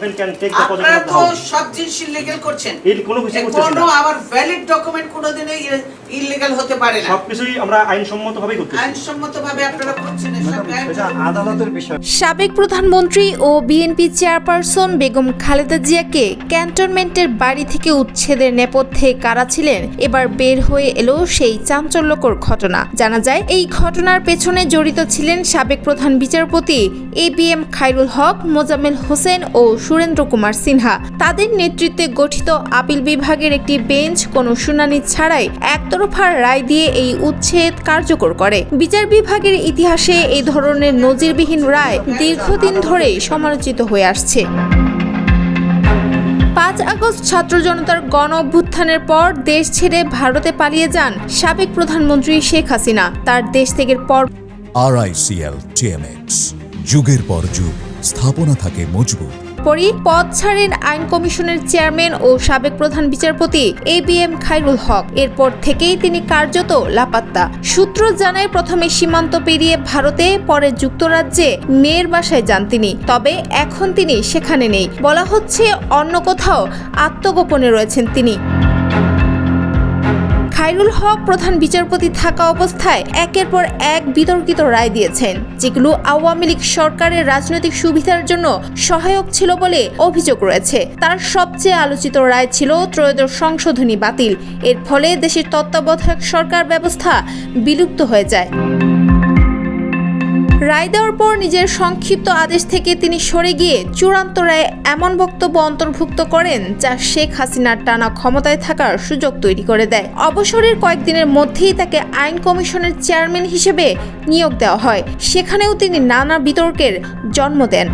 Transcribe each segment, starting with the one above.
আপনারা তো সব জিনিস ইলিগাল করছেন। কোনো কিছু করতেছি কোনো আবার ভ্যালিড ডকুমেন্ট ইলিগাল হতে পারে না। সবকিছুই আমরা আইনসম্মত ভাবেই করতেছি। আইনসম্মত ভাবে আপনারা করছেন আদালতের বিষয়। সাবেক প্রধানমন্ত্রী ও বিএনপি চেয়ারপারসন বেগম খালেদা জিয়াকে ক্যান্টনমেন্টের বাড়ি থেকে উচ্ছেদের নেপথ্যে কারা ছিলেন এবার বের হয়ে এলো সেই চাঞ্চল্যকর ঘটনা। জানা যায় এই ঘটনার পেছনে জড়িত ছিলেন সাবেক প্রধান বিচারপতি A B M Khairul Haque Mozammel Hossain ও সুরেন্দ্র কুমার সিনহা। তাদের নেতৃত্বে গঠিত আপিল বিভাগের একটি বেঞ্চ কোনো শুনানি ছাড়াই একতরফা রায় দিয়ে এই উচ্ছেদ কার্যকর করে। বিচার বিভাগের ইতিহাসে এই ধরনের নজিরবিহীন রায় দীর্ঘদিন ধরেই সমালোচিত হয়ে আসছে। পাঁচ আগস্ট ছাত্র জনতার গণ অভ্যুত্থানের পর দেশ ছেড়ে ভারতে পালিয়ে যান সাবেক প্রধানমন্ত্রী শেখ হাসিনা। তার দেশ থেকে পর আরআইসিএল যুগের পর যুগ, স্থাপনা থাকে মজবুত। পরই পদ ছাড়েন আইন কমিশনের চেয়ারম্যান ও সাবেক প্রধান বিচারপতি A B M Khairul Haque. এরপর থেকেই তিনি কার্যত লাপাত্তা। সূত্র জানায়, প্রথমে সীমান্ত পেরিয়ে ভারতে, পরে যুক্তরাজ্যে মেয়ের বাসায় যান তিনি। তবে এখন তিনি সেখানে নেই। বলা হচ্ছে, অন্য কোথাও আত্মগোপনে রয়েছেন তিনি। খায়রুল হক প্রধান বিচারপতি থাকা অবস্থায় একের পর এক বিতর্কিত রায় দিয়েছেন। যেগুলো আওয়ামী লীগ সরকারের রাজনৈতিক সুবিধার জন্য সহায়ক ছিল বলে অভিযোগ রয়েছে। তার সবচেয়ে আলোচিত রায় ছিল ত্রয়োদশ সংশোধনী বাতিল। এর ফলে দেশের তত্ত্বাবধায়ক সরকার ব্যবস্থা বিলুপ্ত হয়ে যায়। রায় দেওয়ার পর নিজের সংক্ষিপ্ত আদেশ থেকে তিনি সরে গিয়ে চূড়ান্ত রায়ে এমন বক্তব্য অন্তর্ভুক্ত করেন যা শেখ হাসিনার টানা ক্ষমতায় থাকার সুযোগ তৈরি করে দেয়। অবসরের কয়েকদিনের মধ্যেই তাকে আইন কমিশনের চেয়ারম্যান হিসেবে নিয়োগ দেওয়া হয়। সেখানেও তিনি নানা বিতর্কের জন্ম দেন।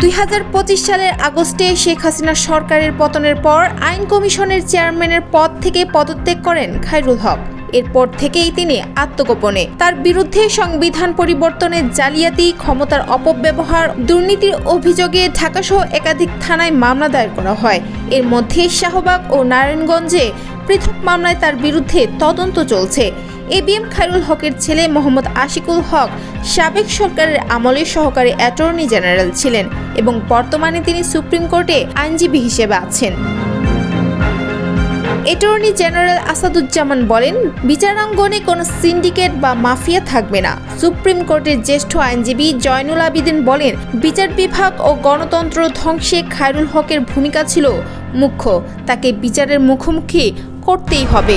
দুই হাজার পঁচিশ সালের আগস্টে শেখ হাসিনা সরকারের পতনের পর আইন কমিশনের চেয়ারম্যানের পদ থেকে পদত্যাগ করেন খায়রুল হক। এরপর থেকেই তিনি আত্মগোপনে। তার বিরুদ্ধে সংবিধান পরিবর্তনের জালিয়াতি, ক্ষমতার অপব্যবহার, দুর্নীতির অভিযোগে ঢাকাসহ একাধিক থানায় মামলা দায়ের করা হয়। এর মধ্যে শাহবাগ ও নারায়ণগঞ্জে পৃথক মামলায় তার বিরুদ্ধে তদন্ত চলছে। এবিএম খায়রুল হকের ছেলে মোহাম্মদ আশিকুল হক সাবেক সরকারের আমলে সহকারী অ্যাটর্নি জেনারেল ছিলেন এবং বর্তমানে তিনি সুপ্রিম কোর্টে আইনজীবী হিসেবে আছেন। অ্যাটর্নি জেনারেল আসাদুজ্জামান বলেন, বিচারাঙ্গনে কোনো সিন্ডিকেট বা মাফিয়া থাকবে না। সুপ্রিম কোর্টের জ্যেষ্ঠ আইনজীবী জয়নুল আবিদিন বলেন, বিচার বিভাগ ও গণতন্ত্র ধ্বংসে খায়রুল হকের ভূমিকা ছিল মুখ্য। তাকে বিচারের মুখোমুখি করতেই হবে।